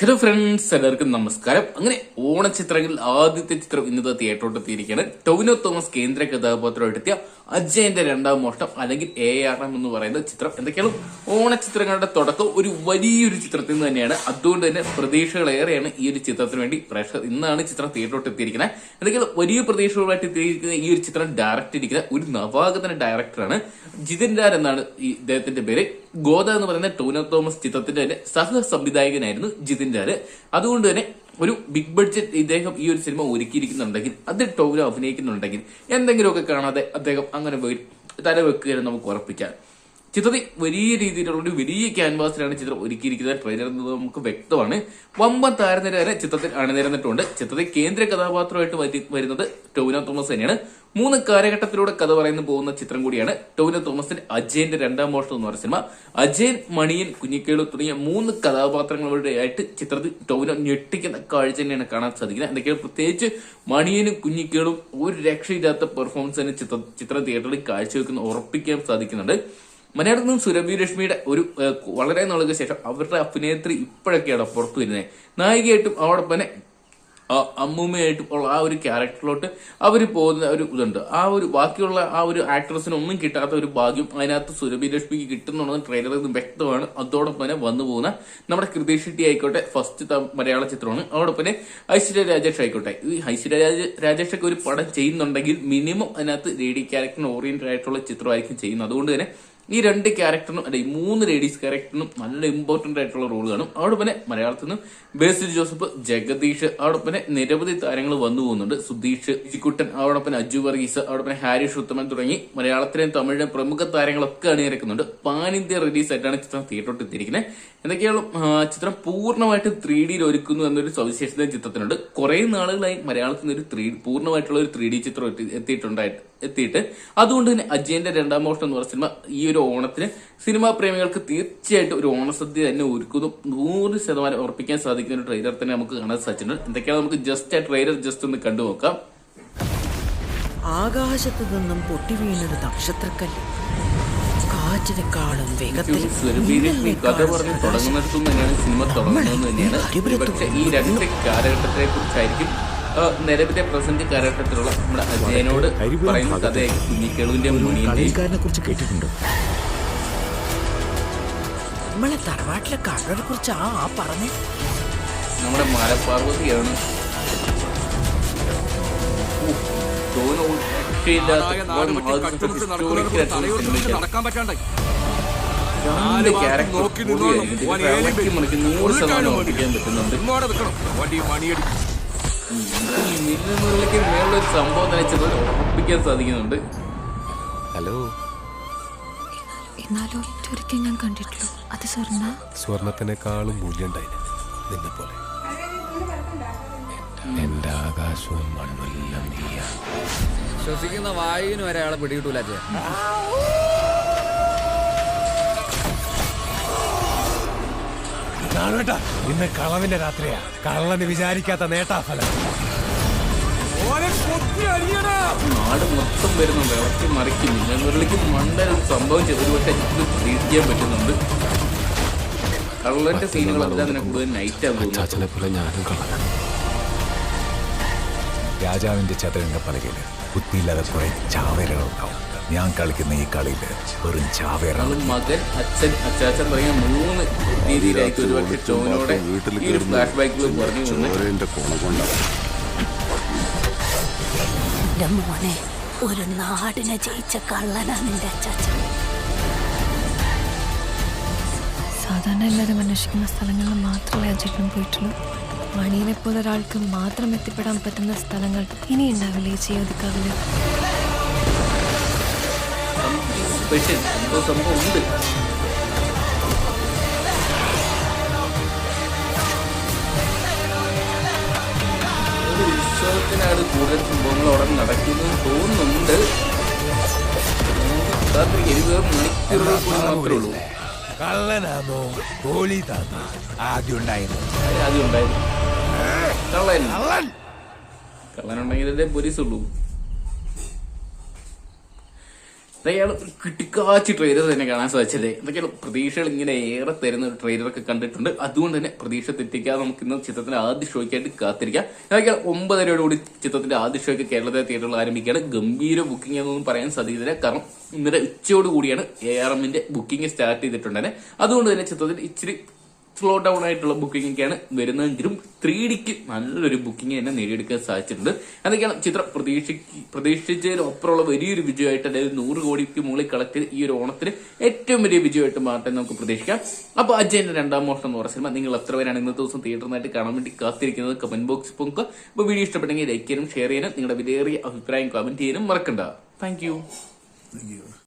Hello friends എല്ലാവർക്കും നമസ്കാരം. അങ്ങനെ ഓണച്ചിത്രങ്ങളിൽ ആദ്യത്തെ ചിത്രം ഇന്നത്തെ തിയേറ്ററോട്ട് എത്തിയിരിക്കുകയാണ് ടൊവിനോ തോമസ് കേന്ദ്ര കഥാപാത്രം എടുത്തിയ അജയന്റെ രണ്ടാം മോഷ്ടം അല്ലെങ്കിൽ എ ആർ എം എന്ന് പറയുന്ന ചിത്രം. എന്തൊക്കെയാണ്? ഓണച്ചിത്രങ്ങളുടെ തുടക്കം ഒരു വലിയൊരു ചിത്രത്തിൽ നിന്ന് തന്നെയാണ്. അതുകൊണ്ട് തന്നെ പ്രതീക്ഷകളേറെയാണ് ഈ ഒരു ചിത്രത്തിന് വേണ്ടി പ്രേക്ഷകർ ഇന്നാണ് ചിത്രം തിയേറ്ററോട്ട് എത്തിയിരിക്കുന്നത് എന്തൊക്കെയാണ്? വലിയ പ്രതീക്ഷകളായിട്ട് എത്തിയിരിക്കുന്ന ഈ ഒരു ചിത്രം ഡയറക്റ്റ് ഇരിക്കുന്ന ഒരു നവാഗതന ഡയറക്ടറാണ് ജിതിൻ രാർ എന്നാണ് ഈ ഇദ്ദേഹത്തിന്റെ പേര്. ഗോദ എന്ന് പറയുന്ന ടോനോ തോമസ് ചിത്രത്തിന്റെ തന്നെ സഹ സംവിധായകനായിരുന്നു ജിതിൻ രാര് അതുകൊണ്ട് തന്നെ ഒരു ബിഗ് ബഡ്ജറ്റ് ഇദ്ദേഹം ഈ ഒരു സിനിമ ഒരുക്കിയിരിക്കുന്നുണ്ടെങ്കിൽ അത് ടോവിനോ അഭിനയിക്കുന്നുണ്ടെങ്കിൽ എന്തെങ്കിലുമൊക്കെ കാണാതെ അദ്ദേഹം അങ്ങനെ പോയി തലവെക്കുകയെന്ന് നമുക്ക് ഉറപ്പിക്കാം ചിത്രത്തിൽ വലിയ രീതിയിലുള്ള ഒരു വലിയ ക്യാൻവാസിലാണ് ചിത്രം ഒരുക്കിയിരിക്കുന്നത്. ട്രെയിലർ നമുക്ക് വ്യക്തമാണ്. വമ്പൻ താരനിര വരെ ചിത്രത്തിൽ അണിനിരന്നിട്ടുണ്ട്. ചിത്രത്തിൽ കേന്ദ്ര കഥാപാത്രമായിട്ട് വരുന്നത് ടോവിനോ തോമസ് തന്നെയാണ്. മൂന്ന് കാലഘട്ടത്തിലൂടെ കഥ പറയുന്നു പോകുന്ന ചിത്രം കൂടിയാണ്. ടോവിനോ തോമസിന്റെ അജയന്റെ രണ്ടാം മോഷണം എന്ന് പറയുന്ന സിനിമ. അജയൻ മണിയൻ കുഞ്ഞിക്കേളു തുടങ്ങിയ മൂന്ന് കഥാപാത്രങ്ങളുടെ ആയിട്ട് ചിത്രത്തിൽ ടോവിനോ ഞെട്ടിക്കുന്ന കാഴ്ച തന്നെയാണ് കാണാൻ സാധിക്കുന്നത്. എന്തൊക്കെയാണ്? പ്രത്യേകിച്ച് മണിയനും കുഞ്ഞിക്കേളും ഒരു രക്ഷയില്ലാത്ത പെർഫോമൻസ് തന്നെ ചിത്ര ചിത്രം തിയേറ്ററിൽ കാഴ്ചവെക്കുന്ന ഉറപ്പിക്കാൻ സാധിക്കുന്നുണ്ട്. മലയാളത്തിൽ നിന്നും സുരഭി രശ്മിയുടെ ഒരു വളരെ നാളുകൾക്ക് ശേഷം അവരുടെ അഭിനേത്രി ഇപ്പോഴൊക്കെയാണ് പുറത്തു വരുന്നത്. നായികയായിട്ടും ആ അമ്മൂമ്മയായിട്ടും ഉള്ള ആ ഒരു ക്യാരക്ടറിലോട്ട് അവർ പോകുന്ന ഒരു ഇതുണ്ട്. ആ ഒരു ബാക്കിയുള്ള ആ ഒരു ആക്ട്രസിന് ഒന്നും കിട്ടാത്ത ഒരു ഭാഗ്യം അതിനകത്ത് സുരഭി ലക്ഷ്മിക്ക് കിട്ടുന്നുണ്ടെന്ന് ട്രെയിലറിൽ നിന്ന് വ്യക്തമാണ്. അതോടൊപ്പം തന്നെ വന്നു പോകുന്ന നമ്മുടെ കൃതി ഷെട്ടി ആയിക്കോട്ടെ ഫസ്റ്റ് മലയാള ചിത്രമാണ്. അതോടൊപ്പം തന്നെ ഐശ്വര്യ രാജേഷ് ആയിക്കോട്ടെ. ഈ ഐശ്വര്യ രാജ- രാജേഷ് ഒക്കെ ഒരു പടം ചെയ്യുന്നുണ്ടെങ്കിൽ മിനിമം അതിനകത്ത് ലേഡി ക്യാരക്ടറിന് ഓറിയന്റഡ് ആയിട്ടുള്ള ചിത്രമായിരിക്കും ചെയ്യുന്നത്. അതുകൊണ്ട് തന്നെ ഈ രണ്ട് ക്യാരക്ടറിനും അല്ലെ മൂന്ന് ലേഡീസ് ക്യാരക്ടറിനും നല്ല ഇമ്പോർട്ടന്റ് ആയിട്ടുള്ള റോൾ കാണും. അവിടെ പിന്നെ മലയാളത്തിൽ നിന്നും ബേസിൽ ജോസഫ് ജഗദീഷ് അവിടെ പിന്നെ നിരവധി താരങ്ങൾ വന്നു പോകുന്നുണ്ട്. സുധീഷ് ജിക്കുട്ടൻ അവിടെ പിന്നെ അജു വർഗീസ് അവിടെ ഹാരി ഹാരിഷ് ഉത്തമൻ തുടങ്ങി മലയാളത്തിലെയും തമിഴിലെയും പ്രമുഖ താരങ്ങളൊക്കെ അണിനിരക്കുന്നുണ്ട്. പാൻ ഇന്ത്യ റിലീസ് ആയിട്ടാണ് ചിത്രം തിയേറ്ററിൽ എത്തിയിരിക്കുന്നത് എന്തൊക്കെയാണ് ചിത്രം പൂർണമായിട്ട് ത്രീ ഡിയിൽ ഒരുക്കുന്നു എന്നൊരു സവിശേഷത ചിത്രത്തിനുണ്ട്. കുറെ നാളുകളായി മലയാളത്തിൽ നിന്ന് ഒരു ത്രീ പൂർണമായിട്ടുള്ള ഒരു ത്രീ ഡി ചിത്രം എത്തി- എത്തിയിട്ടുണ്ടായിട്ട് എത്തിയിട്ട് അതുകൊണ്ട് തന്നെ അജയന്റെ രണ്ടാം മോഷൻ എന്ന് പറഞ്ഞ സിനിമ ഈ ഒരു ഓണത്തിന് സിനിമാ പ്രേമികൾക്ക് തീർച്ചയായിട്ടും ഒരു ഓണസദ്യ തന്നെ ഒരുക്കുന്നു. നൂറ് ശതമാനം ഉറപ്പിക്കാൻ സാധിക്കുന്ന ഒരു ട്രെയിലർ തന്നെ നമുക്ക് കാണാൻ സാധിച്ചിട്ടുണ്ട്. എന്തൊക്കെയാണ് നമുക്ക് ജസ്റ്റ് ആ ട്രെയിലർ ജസ്റ്റ് ഒന്ന് കണ്ടു നോക്കാം. ആകാശത്തു നിന്നും പൊട്ടി വീണൊരു നക്ഷത്രക്കല്ല്. കാറ്റിനെക്കാളും വേഗത്തിൽ സുരഭിലക്ഷ്മി കഥ പറഞ്ഞ് തുടങ്ങുന്നിടത്തു തന്നെയാണ് സിനിമ തുടങ്ങുന്നത് തന്നെയാണ്. പക്ഷെ ഈ രണ്ട് കാലഘട്ടത്തെ കുറിച്ചായിരിക്കും നിലവിലെ പ്രസന്റ് കാലഘട്ടത്തിലുള്ള നമ്മുടെ അജയനോട് പറയുന്ന കഥയെ കുഞ്ഞിക്കേളുവിന്റെ കളിക്കാരനെ കുറിച്ച് കേട്ടിട്ടുണ്ട്? നമ്മളെ തറവാട്ടിലെ കുറിച്ച് ആ ആ പറഞ്ഞേ. നമ്മുടെ മലപ്പാർവതിയാണ്. നടക്കാൻ പറ്റാണ്ടായി. ക്യാരക്ടർ ഇളക്കി മറിക്ക് നൂറ് ശതമാനം ഉറപ്പിക്കാൻ പറ്റുന്നുണ്ട്. സംഭവം സാധിക്കുന്നുണ്ട് ഹലോ. എന്നാലും ഞാൻ കണ്ടിട്ടുള്ളൂ അത് സ്വർണ? സ്വർണത്തിനേക്കാളും മൂല്യണ്ടായിന് നിന്നെ പോലെ. എന്റെ ആകാശവും മണ്ണുമെല്ലാം നീയാ ശ്വസിക്കുന്ന വായുവിന് വരെ അയാളെ പിടികിട്ടൂല കാണട്ടാ ഇന്ന് കളവിന്റെ രാത്രിയാ. കള്ളന് വിചാരിക്കാത്ത നേട്ടാഫലം. നാട് മൊത്തം വരുന്ന വിളക്കി മറിക്കി. മില്ലുമുരളിക്ക് മണ്ടൻ ഒരു സംഭവം ചെറുപക്ഷെ പ്രതീക്ഷിക്കാൻ പറ്റുന്നുണ്ട്. കള്ളന്റെ സീനുകളെല്ലാം തന്നെ കൂടുതൽ നൈറ്റ് ആകും ചാച്ചനെ പോലെ ഞാനും കള്ളനാണ്. രാജാവിന്റെ ചതുരംഗ പലകയിൽ. ബുദ്ധിയില്ലാതെ കുറെ ചാവേരകളുണ്ടാവും ഞാൻ കളിക്കുന്ന ഈ കളിയിൽ വെറും ചാവേറാണ്. മകൻ അച്ഛൻ അച്ചാച്ചൻ തുടങ്ങിയ മൂന്ന് രീതിയിലായിട്ട് ഒരുപക്ഷെ ടോനോടെ ഈ ഒരു ഫ്ലാഷ് ബാക്കിൽ പറഞ്ഞു വന്ന് എന്റെ മോനെ ഒരു നാടിനെ ജയിച്ച കള്ളനാണ് നിന്റെ അച്ചാച്ചൻ. സാധാരണ എല്ലാവരും അന്വേഷിക്കുന്ന സ്ഥലങ്ങളിൽ മാത്രമേ അജയനും പോയിട്ടുള്ളൂ. മണിയനെ പോലെ ഒരാൾക്ക് മാത്രം എത്തിപ്പെടാൻ പറ്റുന്ന സ്ഥലങ്ങൾ ഇനി ഉണ്ടാവില്ലേ ചെയ്യാതിക്കാവില്ല ഉത്സവത്തിനാണ് കൂടുതൽ സംഭവങ്ങൾ അവിടെ നടക്കുന്നു തോന്നുന്നുണ്ട്. രാത്രി ഇരുപത് മണിക്കൂറുകൾ കൂടി മാത്രമേ ഉള്ളൂ കള്ളനാണോ ആദ്യം ഉണ്ടായിരുന്നു. ആദ്യം ഉണ്ടായിരുന്നു. കള്ളൻ. കള്ളനുണ്ടെങ്കിലല്ലേ പോലീസ് ഉള്ളൂ അയാൾ കിട്ടിക്കാച്ചി ട്രെയിലർ തന്നെ കാണാൻ സാധിച്ചത്. ഇതൊക്കെയാണ് പ്രതീക്ഷകൾ ഇങ്ങനെ ഏറെ തരുന്ന ഒരു ട്രെയിലറൊക്കെ കണ്ടിട്ടുണ്ട്. അതുകൊണ്ട് തന്നെ പ്രതീക്ഷ തെറ്റിക്കാതെ നമുക്ക് ഇന്ന് ചിത്രത്തിന്റെ ആദ്യ ഷോയ്ക്കായിട്ട് കാത്തിരിക്കാം. ഇതൊക്കെയാണ് ഒമ്പതരയോടുകൂടി ചിത്രത്തിന്റെ ആദ്യ ഷോയ്ക്ക് കേരളത്തിലെ തിയേറ്ററിൽ ആരംഭിക്കുകയാണ്. ഗംഭീര ബുക്കിംഗ് എന്നൊന്നും പറയാൻ സാധിക്കില്ല കാരണം ഇന്നലെ ഉച്ചയോട് കൂടിയാണ് എ ആർ എമ്മിന്റെ ബുക്കിംഗ് സ്റ്റാർട്ട് ചെയ്തിട്ടുണ്ടെങ്കിൽ അതുകൊണ്ട് തന്നെ ചിത്രത്തിൽ ഇച്ചിരി സ്ലോ ഡൗൺ ആയിട്ടുള്ള ബുക്കിംഗ് ഒക്കെയാണ് വരുന്നതെങ്കിലും ത്രീ ഡിക്ക് നല്ലൊരു ബുക്കിംഗ് തന്നെ നേടിയെടുക്കാൻ സാധിച്ചിട്ടുണ്ട്. അതൊക്കെയാണ് ചിത്രം. പ്രതീക്ഷ പ്രതീക്ഷിച്ചതിനൊപ്പമുള്ള വലിയൊരു വിജയമായിട്ട് അതായത് നൂറ് കോടിക്ക് മുകളിൽ ചെയ്ത് ഈ ഒരു ഓണത്തിന് ഏറ്റവും വലിയ വിജയമായിട്ട് മാറ്റാൻ നമുക്ക് പ്രതീക്ഷിക്കാം. അപ്പൊ അജയന്റെ രണ്ടാം മോഷണം എന്ന് പറഞ്ഞ സിനിമ നിങ്ങൾ എത്ര പേരാണ് ഇന്നത്തെ ദിവസം തിയേറ്ററിനായിട്ട് കാണാൻ വേണ്ടി കാത്തിരിക്കുന്നത്? കമന്റ് ബോക്സ് പൊങ്ക് അപ്പൊ വീഡിയോ ഇഷ്ടപ്പെട്ടെങ്കിൽ ലൈക്ക് ചെയ്യാനും ഷെയർ ചെയ്യാനും നിങ്ങളുടെ വിലയേറിയ അഭിപ്രായം കമന്റ് ചെയ്യാനും മറക്കണ്ട. താങ്ക്